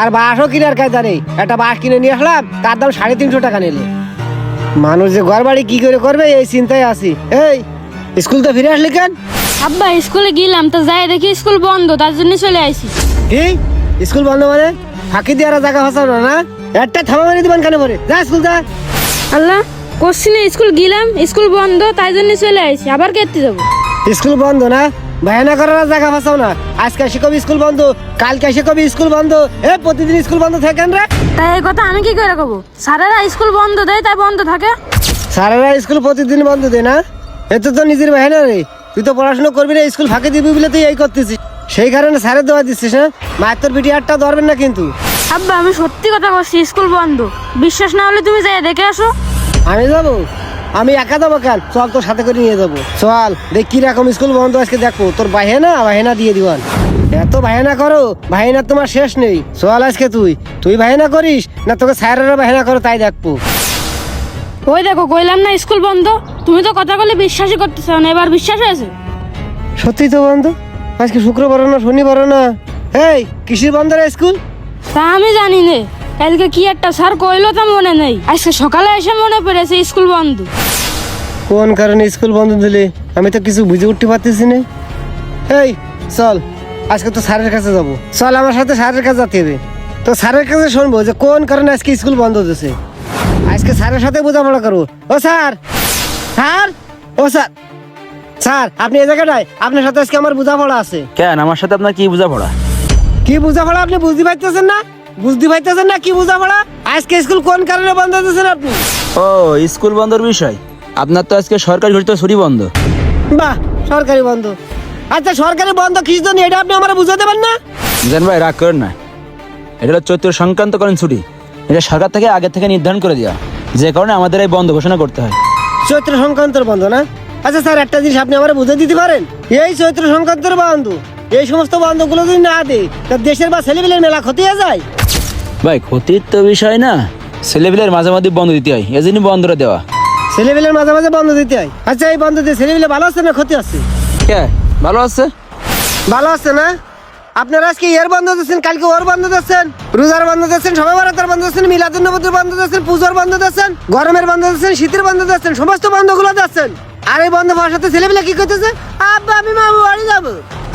আর বাসও কিনার কায়দা নেই। একটা বাস কিনে নিয়ে আসলাম তার দাম সাড়ে তিনশো টাকা নিলে। মানুষ যে ঘর বাড়ি কি করে করবে এই চিন্তায় আছি। এই স্কুল তো ফিরে আসলি কেন? আব্বা স্কুলে গেলাম তো যাই দেখি স্কুল বন্ধ তার জন্য চলে আইছি। কি? স্কুল বন্ধ মানে? ফাঁকি দিয়ে আর জায়গা ফাঁসানো না একটা থামা মারি দিবেন কেন পরে যা স্কুল যা। আল্লাহ কোশ্চিনে স্কুল গেলাম স্কুল বন্ধ তাই জন্য চলে আসি আবার কেটে যাব। স্কুল বন্ধ না? বায়না করার জায়গা ফাঁসাও না। আজকে এসে কবি স্কুল বন্ধ কালকে এসে কবি স্কুল বন্ধ এ প্রতিদিন স্কুল বন্ধ থাকেন রে। তাই এই কথা আমি কি করে কব? স্যারেরা স্কুল বন্ধ দেয় তাই বন্ধ থাকে? সারারা স্কুল প্রতিদিন বন্ধ দে না? এত তো নিজের বাহিনা রে। তুই তো পড়াশোনা করবি না স্কুল ফাঁকি দিবি বলে তুই এই করতেছিস। সেই কারণে স্যারের দেওয়া দিচ্ছিস না মায়ের তোর বিটি আটটা ধরবেন না কিন্তু। আব্বা আমি সত্যি কথা বলছি স্কুল বন্ধ। বিশ্বাস না হলে তুমি যাই দেখে আসো। আমি যাব? আমি একা যাব কেন? চল তোর সাথে করে নিয়ে যাব। চল দেখ কি রকম স্কুল বন্ধ আজকে দেখো। তোর বাহেনা বাহেনা দিয়ে দিবান। এত বাহেনা করো বাহেনা তোমার শেষ নেই। চল আজকে তুই। তুই বাহেনা করিস না তোকে স্যারেরা বাহেনা করো তাই দেখব। ওই দেখো কইলাম না স্কুল বন্ধ? তুমি তো কথা বলে বিশ্বাসই করতেছ না এবার বিশ্বাস হয়েছে? সত্যি তো বন্ধ আজকে শুক্রবার না শনিবার না। এই কিসির বন্ধ রে স্কুল তা আমি জানি না। কালকে কি একটা স্যার কইলো তা মনে নেই। আজকে সকালে এসে মনে পড়েছে স্কুল বন্ধ। কোন কারণে স্কুল বন্ধ দিলে? আমি তো কিছু বুঝে উঠতে পারতেছি না। এই চল আজকে তো স্যারের কাছে যাব। চল আমার সাথে স্যারের কাছে যেতে হবে। তো স্যারের কাছে শুনব যে কোন কারণে আজকে স্কুল বন্ধ দিয়েছে আজকে স্যারের সাথে বোঝাপড়া করব। ও স্যার! স্যার! ও স্যার! স্যার আপনি এই জায়গাটায় আপনার সাথে আজকে আমার বোঝাপড়া আছে। কেন? আমার সাথে আপনার কি বোঝাপড়া? কি বোঝাপড়া? আপনি বুঝতে পারতেছেন না? বুঝতে পারতেছেন না কি বোঝাপড়া? আজকে স্কুল কোন কারণে বন্ধ দিয়েছেন আপনি? ও স্কুল বন্ধর বিষয়। আপনার তো আজকে সরকারি ঘড়িতে ছুটি বন্ধ। বাহ সরকারি বন্ধ। আচ্ছা সরকারি বন্ধ কি জন্য এটা আপনি আমার বুঝাতে পারেন না? জান ভাই রাগ করেন না। এটা হলো চৈত্র সংক্রান্ত করেন ছুটি। এটা সরকার থেকে আগে থেকে নির্ধারণ করে দেওয়া। যে কারণে আমাদের এই বন্ধ ঘোষণা করতে হয়। চৈত্র সংক্রান্তর বন্ধ না? আচ্ছা স্যার একটা জিনিস আপনি আমার বুঝে দিতে পারেন? এই চৈত্র সংক্রান্তর বন্ধ। এই সমস্ত বন্ধগুলো যদি না দেয় তা দেশের বা ছেলেমেলের মেলা ক্ষতি হয়ে যায়? ভাই ক্ষতির তো বিষয় না। ছেলেপিলের মাঝে মাঝে বন্ধ দিতে হয়। এজন্য বন্ধটা দেওয়া। ছেলেমেলের মাঝে মাঝে বন্ধ দিতে হয়। আচ্ছা এই বন্ধ দিয়ে ছেলেমেলে ভালো আছে না ক্ষতি আছে? কে? ভালো আছে? ভালো আছে না? আপনারা আজকে এর বন্ধ দিচ্ছেন কালকে ওর বন্ধ দিচ্ছেন রোজার বন্ধ দিচ্ছেন সবাই বারাতের বন্ধ দিচ্ছেন মিলাদুল নবীর বন্ধ দিচ্ছেন পুজোর বন্ধ দিচ্ছেন গরমের বন্ধ দিচ্ছেন শীতের বন্ধ দিচ্ছেন সমস্ত বন্ধগুলো দিচ্ছেন আর এই বন্ধ পাওয়ার সাথে ছেলেমেলে কি করতেছে? আব্বা আমি মামু বাড়ি যাব।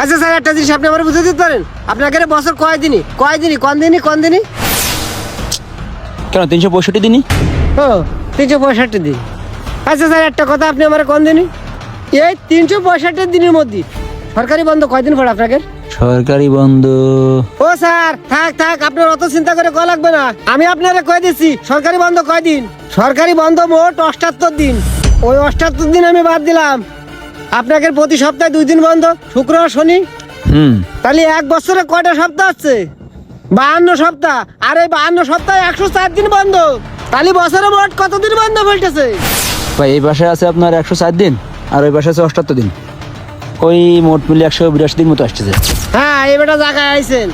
আচ্ছা স্যার একটা জিনিস আপনি আমার বুঝে দিতে পারেন। আপনাকে বছর কয় দিনই? কয় দিনই? কোন দিনই? কোন দিনই? কেন তিনশো পঁয়ষট্টি দিনই? ও তিনশো পঁয়ষট্টি দিন। আচ্ছা স্যার একটা কথা আপনি আমার কোন দিনই? এই তিনশো পঁয়ষট্টি দিনের মধ্যে। সরকারি বন্ধ কয়দিন পড়ে আপনাকে সরকারি বন্ধ। ও স্যার থাক থাক আপনার অত চিন্তা করে কয় লাগবে না। আমি আপনারা কয়ে দিচ্ছি সরকারি বন্ধ কয় দিন সরকারি বন্ধ মোট অষ্টাত্তর দিন। ওই অষ্টাত্তর দিন আমি বাদ দিলাম। আপনাকে প্রতি সপ্তাহে দুই দিন বন্ধ শুক্র আর শনি। হুম। তাহলে এক বছরে কয়টা সপ্তাহ আছে বাহান্ন সপ্তাহ। আর এই বাহান্ন সপ্তাহে একশো চার দিন বন্ধ। তাহলে বছরে মোট কতদিন বন্ধ বলতেছে? ভাই এই পাশে আছে আপনার একশো চার দিন আর ওই পাশে আছে অষ্টাত্তর দিন। ওই মোট মিলে একশো বিরাশি দিন মতো আসতেছে। হ্যাঁ এবারটা জায়গায় আইছেন।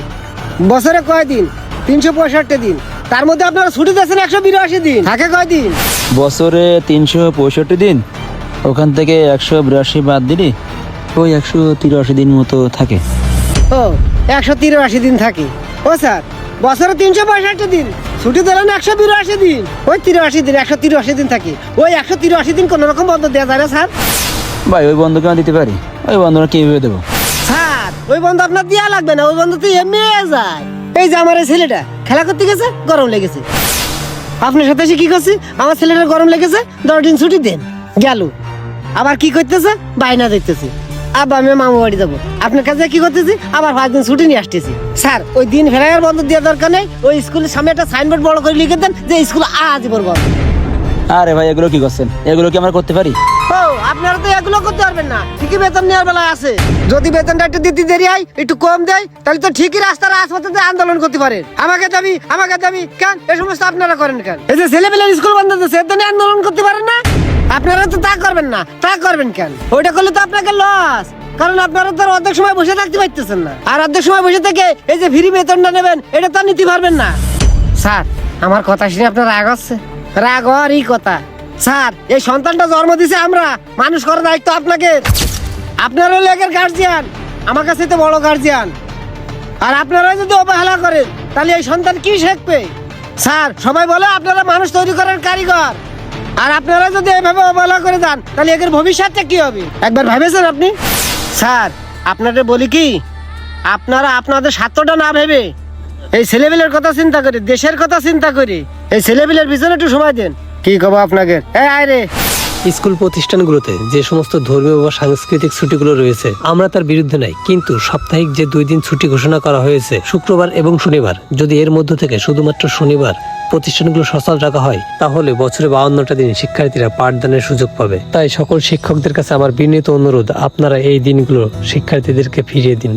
বছরে কয় দিন? তিনশো পঁয়ষট্টি দিন। তার মধ্যে আপনারা ছুটি দিয়েছেন একশো বিরাশি দিন। থাকে কয় দিন? বছরে তিনশো পঁয়ষট্টি দিন ওখান থেকে একশো বিরাশি বাদ দিলি ওই একশো তিরাশি দিন মতো থাকে। ও একশো তিরাশি দিন থাকে। ও স্যার বছরে তিনশো পঁয়ষট্টি দিন। ছুটি দিলেন একশো বিরাশি দিন। ওই তিরাশি দিন একশো তিরাশি দিন থাকি। ওই একশো তিরাশি দিন কোনো রকম বন্ধ দেওয়া যায় না স্যার। ভাই ওই বন্ধ কেন দিতে পারি? ওই বন্ধটা কীভাবে দেবো? স্যার ওই বন্ধ আপনার দেওয়া লাগবে না ওই বন্ধ তো এমনি যায়। এই যে আমার এই ছেলেটা খেলা করতে গেছে? গরম লেগেছে। আপনার সাথে এসে কি করছি? আমার ছেলেটার গরম লেগেছে? দশ দিন ছুটি দেন। গেল। আবার কি করতেছে? বাইনা দেখতেছি। আবার আমি মামু বাড়ি যাব। আপনার কাছে কি করতেছি? আবার পাঁচ দিন ছুটি নিয়ে আসতেছি। স্যার ওই দিন ফেরার বন্ধ দেওয়ার দরকার নেই। ওই স্কুলের সামনে একটা সাইনবোর্ড বড় করে লিখে দেন যে স্কুল আজ বন্ধ। আরে ভাই এগুলো কি করছেন? এগুলো কি আমরা করতে পারি? ও আপনারা তো এগুলো করতে পারবেন না। ঠিকই বেতন নেওয়ার বেলা আছে। যদি বেতনটা একটু দিতে দেরি হয় একটু কম দেয় তাহলে তো ঠিকই রাস্তার আশপাশে আন্দোলন করতে পারেন আমাকে দাবি আমাকে দাবি কেন? এই সমস্ত আপনারা করেন কেন? এই যে ছেলেপেলের স্কুল বন্ধ আছে এর জন্য আন্দোলন করতে পারেন না? আপনারা তো তা করবেন না, তা করবেন কেন? ওইটা করলে তো আপনাকে লস কারণ আপনারা তো অর্ধেক সময় বসে থাকতে পারতেছেন না। আর অর্ধেক সময় বসে থেকে এই যে ফ্রি বেতনটা নেবেন, এটা তো নিতে পারবেন না। স্যার, আমার কথা শুনে আপনার রাগ হচ্ছে? রাগ হওয়ারই কথা। স্যার, এই সন্তানটা জন্ম দিছে আমরা, মানুষ করার দায়িত্ব আপনাকে। আপনার হলো একের গার্জিয়ান আমার কাছে তো বড় গার্জিয়ান আর আপনারা যদি অবহেলা করেন, তাহলে এই সন্তান কি শিখবে? স্যার, সবাই বলে আপনারা মানুষ তৈরি করার কারিগর। আর আপনারা যদি এভাবে অবহেলা করে যান, তাহলে এদের ভবিষ্যৎটা কি হবে? একবার ভেবেছেন আপনি? স্যার, আপনাদের বলি কি? আপনারা আপনাদের স্বার্থটা না ভেবে এই ছেলেপিলের কথা চিন্তা করে, দেশের কথা চিন্তা করে এই ছেলেপিলের পিছনে একটু সময় দেন। কি কব আপনাকে? রে। স্কুল প্রতিষ্ঠানগুলোতে যে সমস্ত ধর্মীয় বা সাংস্কৃতিক ছুটিগুলো রয়েছে, আমরা তার বিরুদ্ধে নাই। কিন্তু সাপ্তাহিক যে দুই দিন ছুটি ঘোষণা করা হয়েছে, শুক্রবার এবং শনিবার, যদি এর মধ্য থেকে শুধুমাত্র শনিবার প্রতিষ্ঠানগুলো সচল রাখা হয়, তাহলে বছরে বাউন্নটা দিন শিক্ষার্থীরা পাঠদানের সুযোগ পাবে। তাই সকল শিক্ষকদের কাছে আমার বিনীত অনুরোধ, আপনারা এই দিনগুলো শিক্ষার্থীদেরকে ফিরিয়ে দিন।